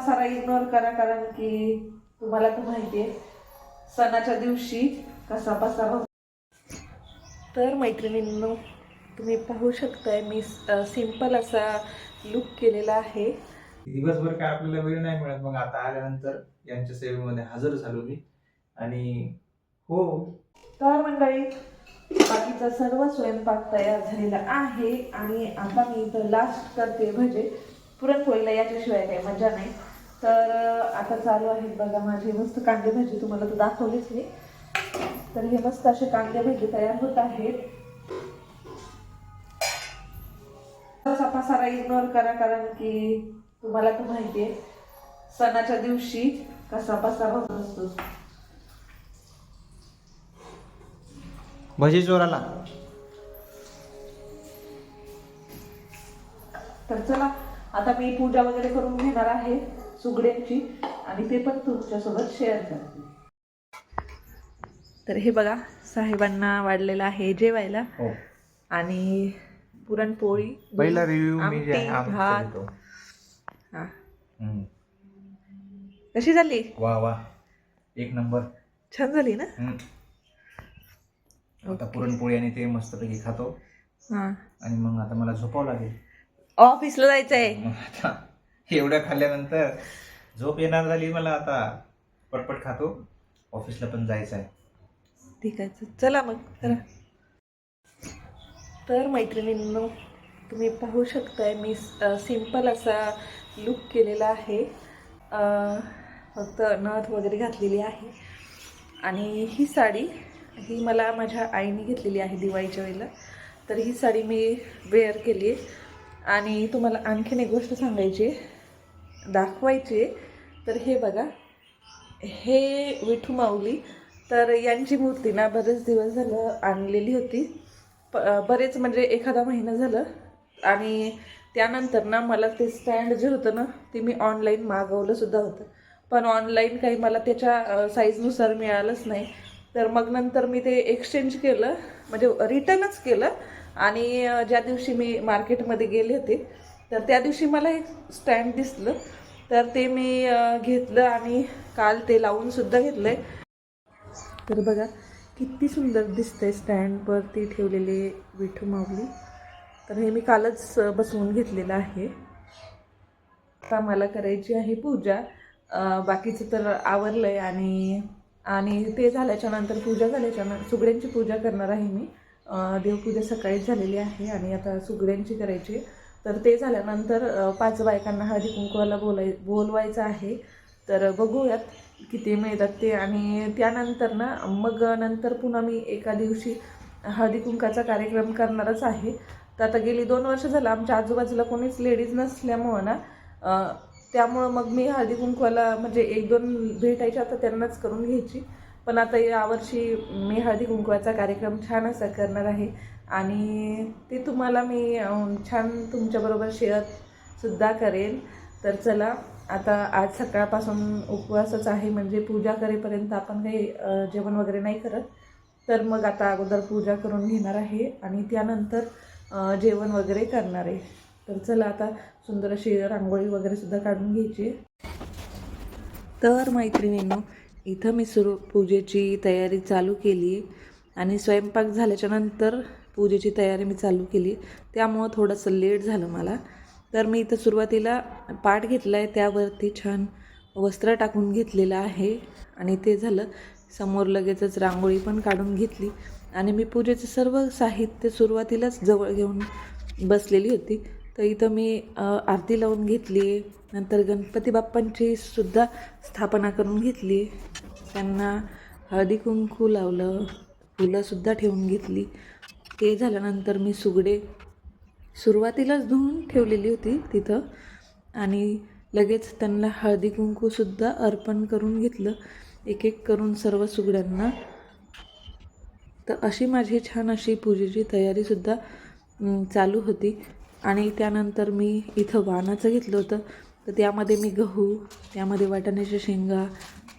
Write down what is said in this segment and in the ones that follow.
पसारा इग्नोर करा कारण की तुम्हाला तर माहिती आहे सणाच्या दिवशी कसा पसारा होतो. तर मैत्रिणींनो तुम्ही पाहू शकताय मी सिंपल असा लुक केलेला आहे. दिवसभर काय आपल्याला वेळ नाही मिळत मग आता आल्यानंतर यांच्या सेवेमध्ये हजर झालो मी. आणि हो. तर मंडळी बाकीचा सर्व स्वयंपाक तयार झालेला आहे. आणि आता मी इथं लास्ट करते भजे पुरणपोळीला याच्याशिवाय काही मजा नाही. तर आता चालू आहेत बघा माझे मस्त कांदे भजी तुम्हाला तर दाखवलेच मी. तर हे मस्त असे कांदे भजी तयार होत आहेत. पसारा इग्नोर करा कारण की तुम्हाला तर माहिती आहे सणाच्या दिवशी कसा पसारा होत असतो. भजी चोराला तर चला आता मी पूजा वगैरे करून घेणार आहे सुगड्यांची आणि ते पण तुमच्यासोबत शेअर करते. तर हे बघा साहेबांना वाढलेलं आहे जेवायला. हो. आणि पुरणपोळी पहिला रिव्ह्यू मी भात. हा. कशी झाली? वा वा. एक नंबर. छान झाली ना. आता पुरणपोळी आणि ते मस्तपैकी खातो. हा. आणि मग आता मला झोपावं लागेल. ऑफिसला जायचंय. मग आता एवढ्या खाल्ल्यानंतर झोप येणार झाली मला आता. पटपट खातो. ऑफिसला पण जायचं आहे ठीक आहे चला मग करा. तर मैत्रिणींनो तुम्ही पाहू शकताय मी सिंपल असा लुक केलेला आहे. फक्त नथ वगैरे घातलेली आहे. आणि ही साडी ही मला माझ्या आईने घेतलेली आहे दिवाळीच्या वेळेला. तर ही साडी मी वेअर केली आहे आणि तुम्हाला आणखीन एक गोष्ट सांगायची आहे, दाखवायची तर हे बघा. हे विठू माऊली. तर यांची मूर्ती ना बरेच दिवस झालं आणलेली होती. प बरेच म्हणजे एखादा महिना झालं. आणि त्यानंतर ना मला ते स्टँड जे होतं ना ते मी ऑनलाईन मागवलं सुद्धा होतं. पण ऑनलाईन काही मला त्याच्या साईजनुसार मिळालंच नाही. तर मग नंतर मी ते एक्सचेंज केलं. म्हणजे रिटर्नच केलं. आणि ज्या दिवशी मी मार्केटमध्ये गेले होते तर त्या दिवशी मला एक स्टँड दिसलं. तर ते मी घेतलं आणि काल ते लावूनसुद्धा घेतलं आहे तर बघा किती सुंदर दिसतंय स्टँडवरती ठेवलेले विठू माऊली. तर हे मी कालच बसवून घेतलेलं आहे. आता मला करायची आहे पूजा. बाकीचं तर आवरलं आहे आणि आणि ते झाल्याच्यानंतर पूजा झाल्याच्या सुगड्यांची पूजा करणार आहे मी. देवपूजा सकाळीच झालेली आहे आणि आता सुगड्यांची करायची तर ते झाल्यानंतर पाच बायकांना हळदी कुंकवाला बोलाय बोलवायचं आहे. तर बघूयात किती मिळतात ते. आणि त्यानंतर ना मग नंतर पुन्हा मी एका दिवशी हळदी कुंकाचा कार्यक्रम करणारच आहे. तर आता गेली दोन वर्ष झालं आमच्या आजूबाजूला कोणीच लेडीज नसल्यामुळं ना त्यामुळं मग मी हळदी कुंकवाला म्हणजे एक दोन भेटायच्या आता त्यांनाच करून घ्यायची. पण आता यावर्षी मी हळदी कुंकवाचा कार्यक्रम छान असा करणार आहे. आणि ते तुम्हाला मी छान तुमच्याबरोबर शेअर सुद्धा करेन. तर चला आता आज सकाळपासून उपवासच आहे म्हणजे पूजा करेपर्यंत आपण काही जेवण वगैरे नाही करत. तर मग आता अगोदर पूजा करून घेणार आहे आणि त्यानंतर जेवण वगैरे करणार आहे. तर चला आता सुंदर अशी रांगोळी वगैरे सुद्धा काढून घ्यायची. आहे. तर मैत्रिणींनो इथं मी सुरू पूजेची तयारी चालू केली. आणि स्वयंपाक झाल्याच्यानंतर पूजेची तयारी मी चालू केली. त्यामुळं थोडंसं लेट झालं मला. तर मी इथं सुरुवातीला पाठ घेतला आहे त्यावरती छान वस्त्र टाकून घेतलेलं आहे. आणि ते झालं. समोर लगेचच रांगोळी पण काढून घेतली. आणि मी पूजेचं सर्व साहित्य सुरुवातीलाच जवळ घेऊन बसलेली होती. तर इथं मी आरती लावून घेतली. नंतर गणपती बाप्पांची सुद्धा स्थापना करून घेतली. त्यांना हळदी कुंकू लावलं फुलंसुद्धा ठेवून घेतली. ते झाल्यानंतर मी सुगडे सुरुवातीलाच धुवून ठेवलेली होती तिथं. आणि लगेच त्यांना हळदी कुंकूसुद्धा अर्पण करून घेतलं. एक एक करून सर्व सुगड्यांना. तर अशी माझी छान अशी पूजेची तयारीसुद्धा चालू होती. आणि त्यानंतर मी इथं वाणाचं घेतलं होतं. तर त्यामध्ये मी गहू त्यामध्ये वाटाण्याच्या शेंगा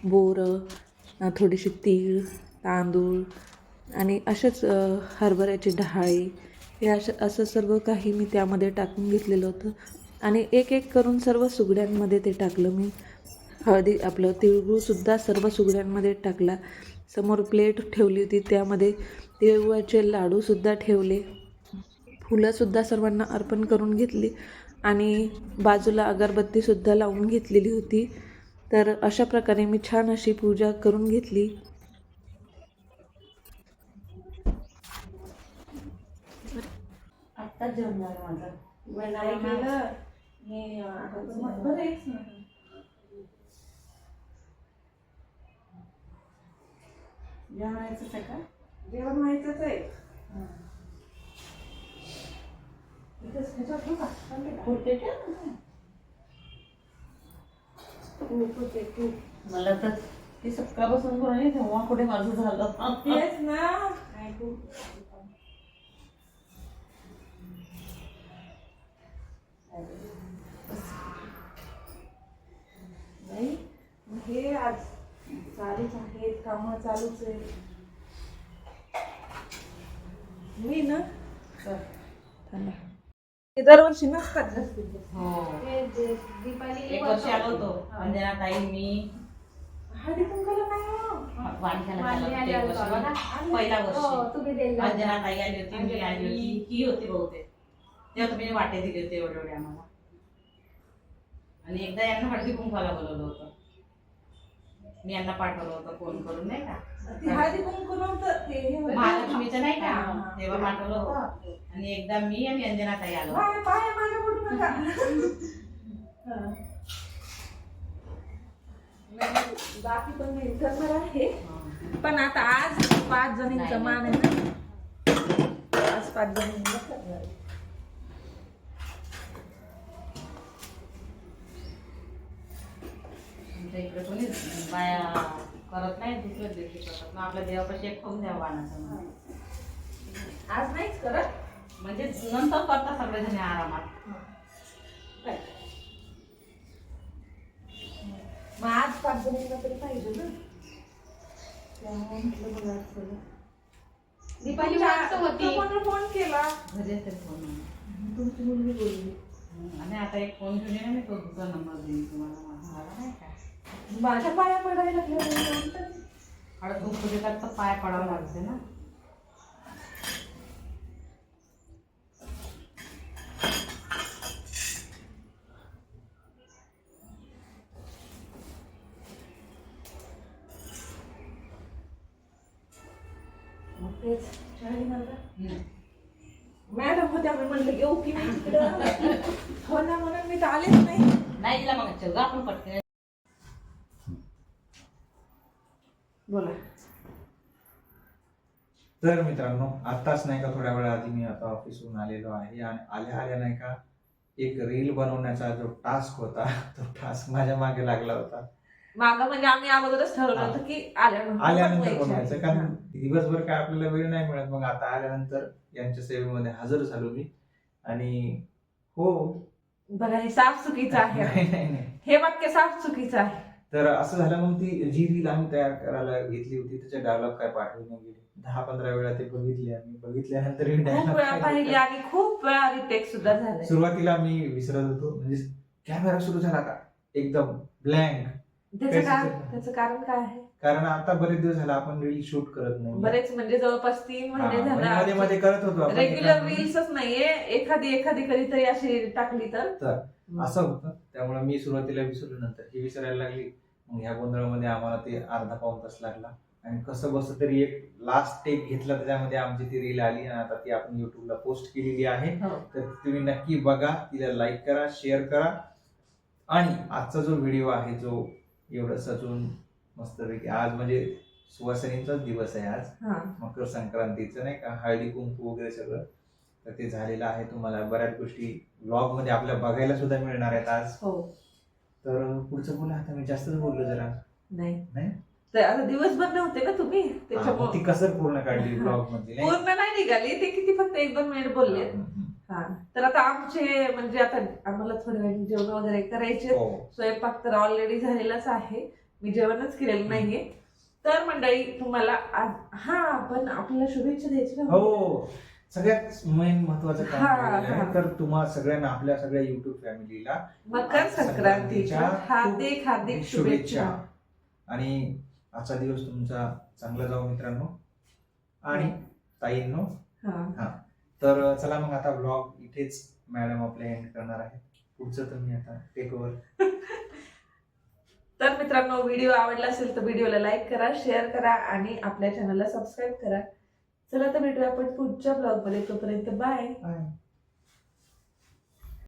बोरं थोडीशी तीळ तांदूळ आणि असेच हरभऱ्याची डाळी हे असं असं सर्व काही मी त्यामध्ये टाकून घेतलेलं होतं. आणि एक एक करून सर्व सुगड्यांमध्ये ते टाकलं मी. हळदी आपलं तिळगुळसुद्धा सर्व सुगड्यांमध्ये टाकला. समोर प्लेट ठेवली होती त्यामध्ये. तिळगुळाचे लाडूसुद्धा ठेवले. फुलंसुद्धा सर्वांना अर्पण करून घेतली आणि बाजूला अगरबत्तीसुद्धा लावून घेतलेली होती. तर अशा प्रकारे मी छान अशी पूजा करून घेतली. जेवण माझं. नाही केलं? मी जेवणायचंच आहे का? जेवण व्हायचंच आहे इथेच ह्याच्यात ठेवू का? चालते का? होते ठेव. तूप होते, तूप. मला तर ते सकाळपासून करून नाही तेव्हा कुठे माझं झालं? तेच ना. नाही हे आज चालूच आहेत कामं चालूच आहे मी ना थांबा. ते दरवर्षी नसतात जास्तीत जास्त. हो. दीपाली एक वर्ष आलो होतो अंजना ताई मी. हळदी कुंकाला नाही हो. होतो एक. पहिला हो वर्षी. तुम्ही दिला. अंजना ताई आली होती मी आली होती. ही होती बहुतेक. तेव्हा तुम्ही वाटे दिले होते एवढे एवढे आम्हाला. आणि एकदा यांना हळदी कुंकवाला बोलवलं होतं. मी यांना पाठवलं होतं फोन करून नाही का? हळदी कुंकू नव्हतं. महालक्ष्मीचं नाही का. तेव्हा पाठवलं होतं. आणि एकदा मी आणि अंजना ताई आलो बाकी पण करणार आहे. पण आता आज पाच जणींचा मान आहे ना. आज पाच जणींना करणार आहे. आमच्या इकडे कोणी बाया करत नाही दुसऱ्याच दिवशी करतात. मग आपल्या देवापाशी एक ठेवून द्या वाणाचं म्हणून. आज नाहीच करत म्हणजे नंतर करतात सगळेजण आरामात. काय? मग आज पाच जणींना तरी पाहिजे ना. त्यामुळे म्हटलं बघा आज करू. दीपाली तुमच्या- वाचत होती. तू कोणाला फोन केला. घरी फोन. तुमची मुलगी बोलली. आणि आता एक फोन घेऊन ये ना मी तो तुझा नंबर देईन तुम्हाला. माझा आला नाही. माझ्या पाया पडायला लागल्या हळद दुःख देतात तर पाय पडावं लागते ना. मॅडम होत्या मी म्हणलं येऊ की नाही तिकडं? हो ना म्हणून मी तर आलेच नाही. नाही दिला मग चल आपण पटकन. बोला. तर मित्रांनो आत्ताच नाही का थोड्या वेळा आधी मी आता ऑफिसहून आलेलो आहे आणि आल्या आल्या नाही का एक रील बनवण्याचा जो टास्क होता तो टास्क माझ्या मागे लागला होता. मागं म्हणजे आम्ही अगोदरच ठरवलं होतं की आल्यानंतर आल्यानंतर बनवायची बनवायचं आहे. कारण दिवसभर काय आपल्याला वेळ नाही मिळत मग आता आल्यानंतर यांच्या सेवेमध्ये हजर झालो मी. आणि हो. बघा हे साफ चुकीचं आहे. नाही नाही नाही. हे वाक्य साफ चुकीचं आहे. तर असं झालं मग ती जी रील आम्ही तयार करायला घेतली होती त्याचे डायलॉग काय पाठवून गेले. दहा पंधरा वेळा ते बघितले आम्ही. बघितल्यानंतर हे खूप वेळा पाहिले. आणि खूप वेळा रिटेक सुद्धा झाले. सुरुवातीला मी विसरत होतो. म्हणजे कॅमेरा सुरू झाला का? एकदम ब्लँक त्याचं कारण काय आहे? कारण आता बरेच दिवस झाला आपण रील शूट करत नाही. बरेच म्हणजे जवळपास तीन महिने मध्ये मध्ये झाले करत होतो रेग्युलर रील्सच नाहीये. एखादी एखादी कधीतरी अशी टाकली तर. असं होतं. त्यामुळे मी सुरुवातीला विसरलो नंतर ही विसरायला लागली. मग ह्या गोंधळामध्ये आम्हाला ते अर्धा पाऊन तास लागला. आणि कसं बस तरी एक लास्ट टेक घेतला त्याच्यामध्ये आमची ती रील आली आणि आता ती आपण युट्यूबला पोस्ट केलेली आहे. हो. तर तुम्ही नक्की बघा तिला लाईक करा शेअर करा. आणि आजचा जो व्हिडिओ आहे जो एवढं सजून मस्तपैकी आज म्हणजे सुवासिनींचाच दिवस आहे आज. हा. मकर संक्रांतीचं नाही का हळदी कुंकू वगैरे सगळं. तर ते झालेलं आहे तुम्हाला. बऱ्याच गोष्टी व्लॉगमध्ये आपल्या बघायला सुद्धा मिळणार आहेत आज. हो. तर पुढचं बोला आता मी जास्तच बोललो जरा. नाही. नाही? तर आता दिवसभर नव्हते ना तुम्ही? हा, मग त्याच्यामुळे ती कसर पूर्ण काढली ब्लॉगमध्ये नाही? पूर्ण नाही निघाली. ते किती फक्त एक दोन मिनिट बोलले. हा तर आता आमचे म्हणजे आता आम्हाला थोड्या वेळ जेवण वगैरे करायचे हो. स्वयंपाक तर ऑलरेडी झालेलाच आहे. मी जेवणच केलेलं नाहीये. तर मंडळी तुम्हाला आज हा पण आपल्याला शुभेच्छा द्यायची ना हो. सगळ्यात मेन महत्वाचं काम हा, हा. तर तुम्हा सगळ्यांना आपल्या सगळ्या युट्यूब फॅमिलीला मकर संक्रांतीच्या हार्दिक हार्दिक शुभेच्छा. आणि आजचा दिवस तुमचा चांगला जाऊ मित्रांनो. आणि ताईंनो. हा. तर चला मग आता ब्लॉग इथेच मॅडम आपले एंड करणार आहे पुढचं तुम्ही आता टेक ओव्हर तर मित्रांनो व्हिडिओ आवडला असेल तर व्हिडिओला लाईक करा शेअर करा आणि आपल्या चॅनलला सबस्क्राईब करा. चला तर भेटूया आपण पुढच्या ब्लॉगमध्ये तोपर्यंत बाय बाय